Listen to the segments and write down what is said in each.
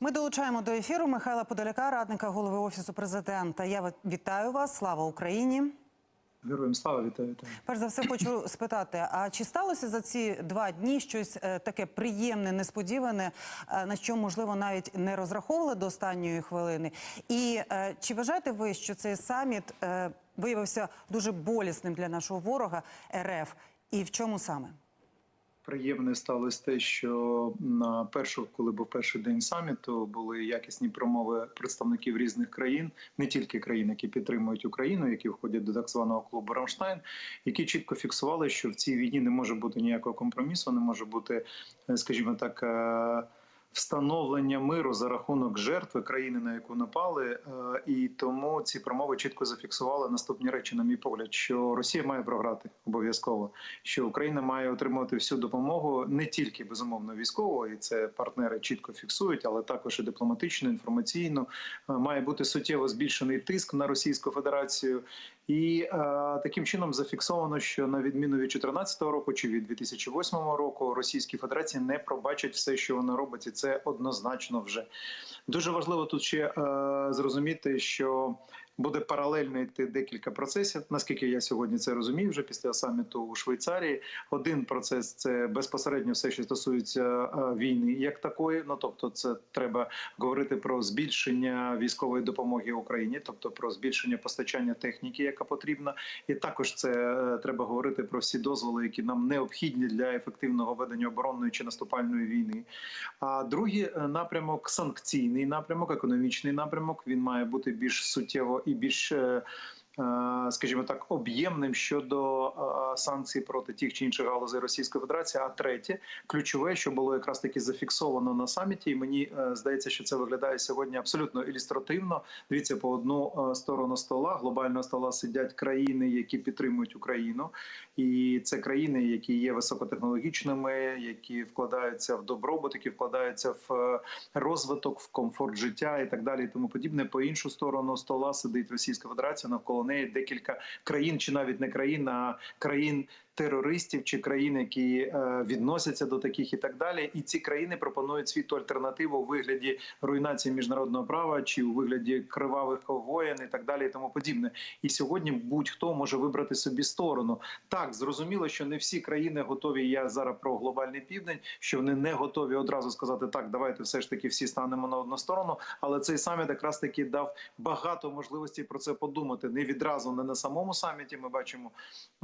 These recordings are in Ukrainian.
Ми долучаємо до ефіру Михайла Подоляка, радника голови офісу президента. Я вітаю вас. Слава Україні. Героям слава вітаю. вітаю. Перш за все, хочу спитати: а чи сталося за ці два дні щось е, таке приємне, несподіване, е, на що можливо навіть не розраховували до останньої хвилини? І е, чи вважаєте ви, що цей саміт виявився дуже болісним для нашого ворога РФ? І в чому саме? Приємне сталося те, що на першу, коли був перший день саміту, були якісні промови представників різних країн, не тільки країн, які підтримують Україну, які входять до так званого клубу Рамштайн, які чітко фіксували, що в цій війні не може бути ніякого компромісу, не може бути, е, скажімо так. Встановлення миру за рахунок жертви країни, на яку напали, е, і тому ці промови чітко зафіксували наступні речі, на мій погляд, що Росія має програти обов'язково, що Україна має отримувати всю допомогу не тільки безумовно військову, і це партнери чітко фіксують, але також і дипломатичну, інформаційну. Е, Має бути суттєво збільшений тиск на Російську Федерацію, і е, таким чином зафіксовано, що на відміну від 2014 року чи від 2008 року Російській Федерації не пробачать все, що вона робить, і це однозначно вже. Дуже важливо тут ще е, зрозуміти, що буде паралельно йти декілька процесів. Наскільки я сьогодні це розумію, вже після саміту у Швейцарії. Один процес це безпосередньо все, що стосується е, війни, як такої. Ну тобто, це треба говорити про збільшення військової допомоги Україні, тобто про збільшення постачання техніки, яка потрібна, і також це е, треба говорити про всі дозволи, які нам необхідні для ефективного ведення оборонної чи наступальної війни. А другий е, напрямок санкційний напрямок, економічний напрямок. Він має бути більш суттєво і більш. Е, Скажімо так, об'ємним щодо е, санкцій проти тих чи інших галузей Російської Федерації. А третє, ключове, що було якраз таки зафіксовано на саміті, і мені е, здається, що це виглядає сьогодні абсолютно ілюстративно. Дивіться, по одну сторону стола глобального стола сидять країни, які підтримують Україну, і це країни, які є високотехнологічними, які вкладаються в добробут, які вкладаються в розвиток, в комфорт життя і так далі, і тому подібне. По іншу сторону стола сидить Російська Федерація навколо неї декілька країн, чи навіть не країн, а країн. Терористів чи країн, які е, відносяться до таких, і так далі, і ці країни пропонують світу альтернативу у вигляді руйнації міжнародного права чи у вигляді кривавих воєн і так далі, і тому подібне. І сьогодні будь-хто може вибрати собі сторону. Так зрозуміло, що не всі країни готові. Я зараз про глобальний південь, що вони не готові одразу сказати так, давайте все ж таки всі станемо на одну сторону. Але цей саміт якраз таки дав багато можливостей про це подумати. Не відразу не на самому саміті. Ми бачимо,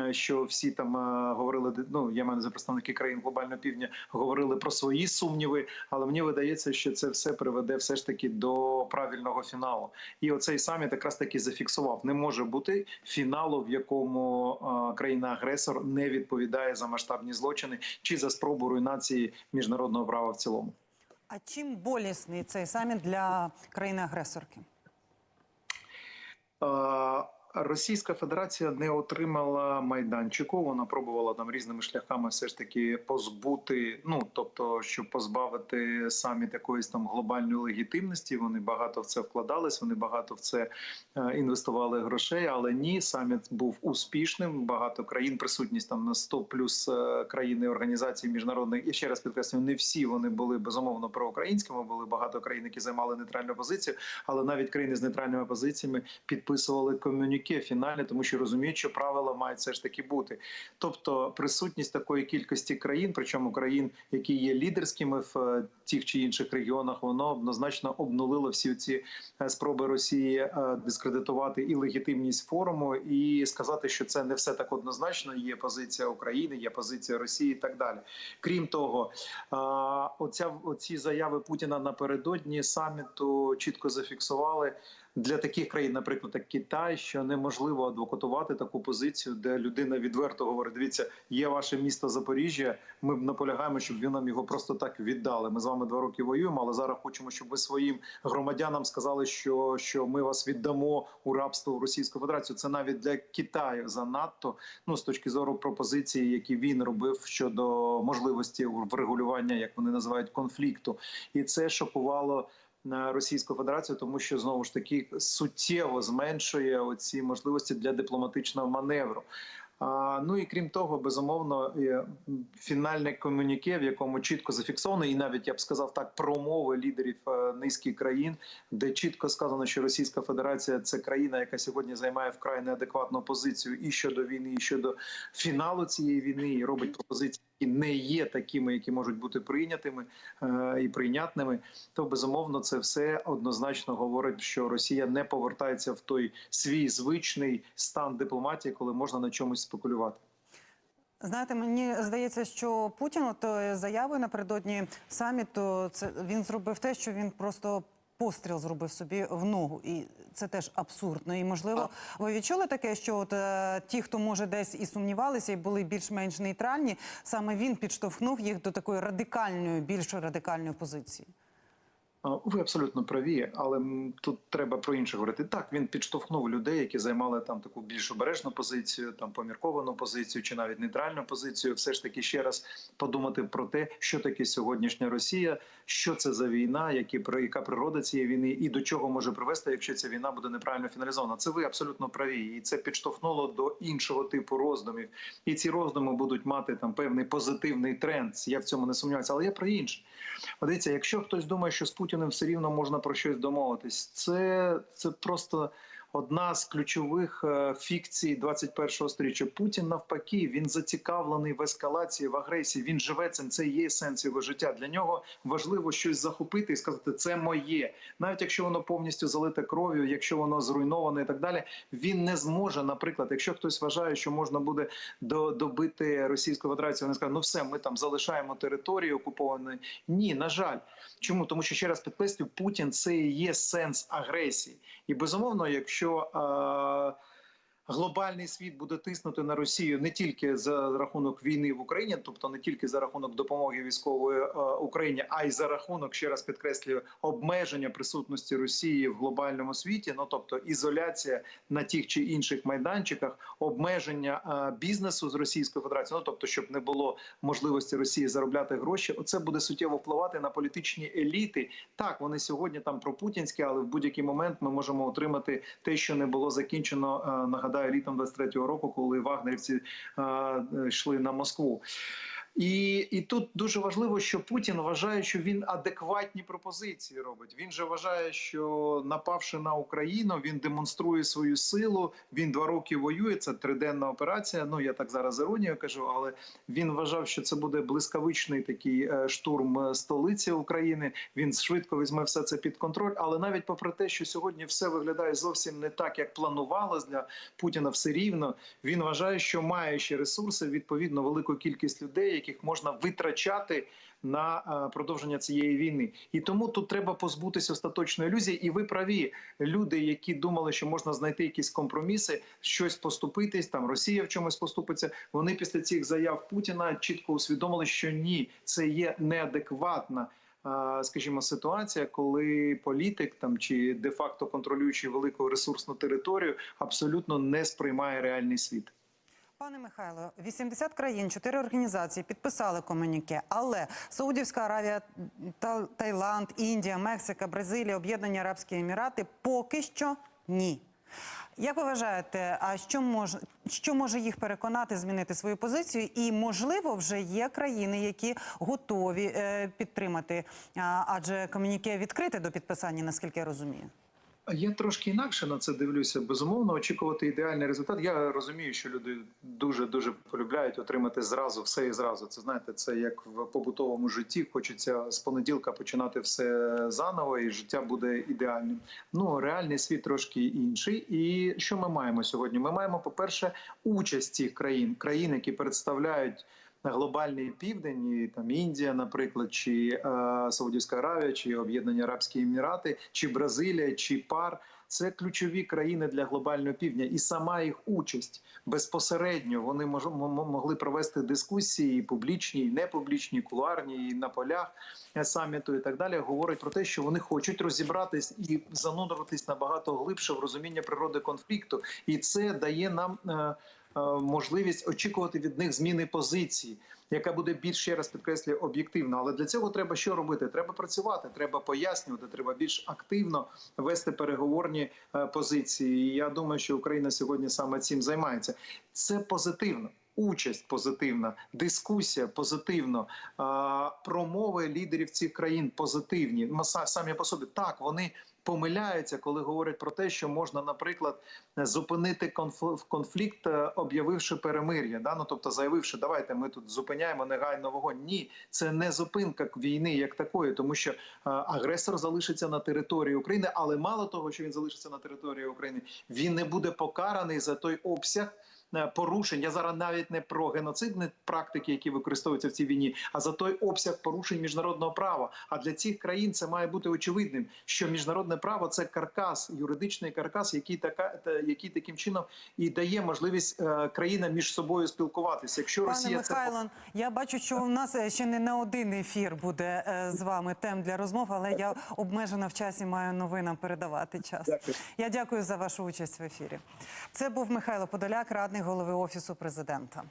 е, що всі там е, говорили. Ну я маю за представники країн глобального півдня говорили про свої сумніви, але мені видається, що це все приведе все ж таки до правильного фіналу. І оцей саміт якраз таки зафіксував: не може бути фіналу, в якому е, країна-агресор не відповідає за масштабні злочини чи за спробу руйнації міжнародного права в цілому. А чим болісний цей саміт для країни-агресорки? Е, Російська Федерація не отримала майданчику. Вона пробувала там різними шляхами все ж таки позбути. Ну тобто, щоб позбавити саміт якоїсь там глобальної легітимності. Вони багато в це вкладались. Вони багато в це е, інвестували грошей. Але ні, саміт був успішним. Багато країн присутність там на 100 плюс е, країн і організацій міжнародних. І ще раз підкреслюю, не всі вони були безумовно проукраїнськими. Були багато країн, які займали нейтральну позицію, але навіть країни з нейтральними позиціями підписували ком'юніке фінальне, тому що розуміють, що правила мають все ж таки бути. Тобто, присутність такої кількості країн, причому країн, які є лідерськими в е, тих чи інших регіонах, воно однозначно обнулило всі ці е, спроби Росії е, дискредитувати і легітимність форуму, і сказати, що це не все так однозначно. Є позиція України, є позиція Росії, і так далі. Крім того, оця оці заяви Путіна напередодні саміту чітко зафіксували. Для таких країн, наприклад, як Китай, що неможливо адвокатувати таку позицію, де людина відверто говорить: дивіться, є ваше місто Запоріжжя. Ми наполягаємо, щоб ви нам його просто так віддали. Ми з вами два роки воюємо, але зараз хочемо, щоб ви своїм громадянам сказали, що, що ми вас віддамо у рабство в Російську Федерацію. Це навіть для Китаю занадто. Ну з точки зору пропозиції, які він робив щодо можливості врегулювання, як вони називають конфлікту, і це шокувало на Російську Федерацію, тому що знову ж таки суттєво зменшує оці можливості для дипломатичного маневру. Ну і крім того, безумовно, фінальне комюніке, в якому чітко зафіксовано, і навіть я б сказав так, промови лідерів е, низки країн, де чітко сказано, що Російська Федерація це країна, яка сьогодні займає вкрай неадекватну позицію і щодо війни, і щодо фіналу цієї війни, і робить пропозиції, які не є такими, які можуть бути прийнятими е, і прийнятними. То безумовно це все однозначно говорить, що Росія не повертається в той свій звичний стан дипломатії, коли можна на чомусь спекулювати. Знаєте, мені здається, що Путін от заявою напередодні саміту, це він зробив те, що він просто постріл зробив собі в ногу, і це теж абсурдно. І можливо, ви відчули таке, що от е, ті, хто може десь і сумнівалися, і були більш-менш нейтральні, саме він підштовхнув їх до такої радикальної, більш радикальної позиції. Ви абсолютно праві, але тут треба про інше говорити. Так він підштовхнув людей, які займали там таку більш обережну позицію, там помірковану позицію чи навіть нейтральну позицію. Все ж таки ще раз подумати про те, що таке сьогоднішня Росія, що це за війна, які при- яка природа цієї війни, і до чого може привести, якщо ця війна буде неправильно фіналізована. Це ви абсолютно праві, і це підштовхнуло до іншого типу роздумів. І ці роздуми будуть мати там певний позитивний тренд. Я в цьому не сумніваюся, але я про інше. Дивіться, якщо хтось думає, що з Путіним все рівно можна про щось домовитись, це, це просто одна з ключових е, фікцій 21-го сторіччя. Путін навпаки, він зацікавлений в ескалації, в агресії. Він живе цим. Це є сенс його життя. Для нього важливо щось захопити і сказати, це моє. Навіть якщо воно повністю залите кров'ю, якщо воно зруйноване і так далі, він не зможе. Наприклад, якщо хтось вважає, що можна буде до- добити Російську Федерацію, вони скажуть, ну все, ми там залишаємо територію окуповані. Ні, на жаль. Чому? Тому що ще раз підкреслюю, Путін це і є сенс агресії. І безумовно, якщо е, глобальний світ буде тиснути на Росію не тільки за рахунок війни в Україні, тобто не тільки за рахунок допомоги військової е, Україні, а й за рахунок ще раз підкреслюю обмеження присутності Росії в глобальному світі, ну тобто ізоляція на тих чи інших майданчиках, обмеження е, бізнесу з Російською Федерацією, ну тобто, щоб не було можливості Росії заробляти гроші, оце буде суттєво впливати на політичні еліти. Так, вони сьогодні там пропутінські, але в будь-який момент ми можемо отримати те, що не було закінчено. е, Літом 23-го року, коли вагнерівці е, йшли на Москву. І, і тут дуже важливо, що Путін вважає, що він адекватні пропозиції робить. Він же вважає, що напавши на Україну, він демонструє свою силу. Він два роки воює. Це триденна операція. Ну я так зараз іронію кажу, але він вважав, що це буде блискавичний такий е, штурм е, столиці України. Він швидко візьме все це під контроль. Але навіть попри те, що сьогодні все виглядає зовсім не так, як планувалось для Путіна, все рівно він вважає, що має ще ресурси, відповідно, велику кількість людей, яких можна витрачати на е, продовження цієї війни. І тому тут треба позбутися остаточної ілюзії. І ви праві, люди, які думали, що можна знайти якісь компроміси, щось поступитись, там Росія в чомусь поступиться. Вони після цих заяв Путіна чітко усвідомили, що ні, це є неадекватна. е, Скажімо, ситуація, коли політик там чи де-факто контролюючий велику ресурсну територію, абсолютно не сприймає реальний світ. Пане Михайло, 80 країн, 4 організації підписали комюніке, але Саудівська Аравія, Та- Таїланд, Індія, Мексика, Бразилія, Об'єднані Арабські Емірати поки що ні. Як ви вважаєте, а що може, що може їх переконати змінити свою позицію? І можливо, вже є країни, які готові е, підтримати, а, адже комюніке відкрите до підписання, наскільки я розумію. Я трошки інакше на це дивлюся. Безумовно, очікувати ідеальний результат. Я розумію, що люди дуже дуже полюбляють отримати зразу все і зразу. Це знаєте, це як в побутовому житті. Хочеться з понеділка починати все заново, і життя буде ідеальним. Ну реальний світ трошки інший. І що ми маємо сьогодні? Ми маємо, по-перше, участь цих країн, країн, які представляють. На глобальний південь, і там Індія, наприклад, чи е, Саудівська Аравія, чи Об'єднані Арабські Емірати, чи Бразилія, чи ПАР це ключові країни для глобального півдня, і сама їх участь безпосередньо вони мож, могли провести дискусії і публічні, і непублічні, кулуарні, і на полях е, саміту, і так далі. Говорить про те, що вони хочуть розібратись і зануритись набагато глибше в розуміння природи конфлікту, і це дає нам. е, можливість очікувати від них зміни позиції, яка буде більш ще раз підкреслюю об'єктивна. Але для цього треба що робити? Треба працювати, треба пояснювати, треба більш активно вести переговорні е, позиції. І я думаю, що Україна сьогодні саме цим займається. Це позитивно. Участь позитивна, дискусія позитивно, промови лідерів цих країн позитивні. Ну, самі по собі так вони помиляються, коли говорять про те, що можна, наприклад, зупинити конф- конфлікт, е, об'явивши перемир'я. Да? Ну, тобто заявивши, давайте ми тут зупиняємо негайно вогонь. Ні, це не зупинка війни як такої, тому що е, агресор залишиться на території України, але мало того, що він залишиться на території України, він не буде покараний за той обсяг. Е, Порушень я зараз навіть не про геноцидні практики, які використовуються в цій війні, а за той обсяг порушень міжнародного права. А для цих країн це має бути очевидним, що міжнародне право це каркас, юридичний каркас, який така та- який таким чином і дає можливість е, країнам між собою спілкуватися. Якщо Пане Росія це Михайло, я бачу, що у нас е, ще не на один ефір буде з вами тем для розмов, але я обмежена в часі маю новинам передавати час. Дякую. Я дякую за вашу участь в ефірі. Це був Михайло Подоляк, радник голови офісу президента.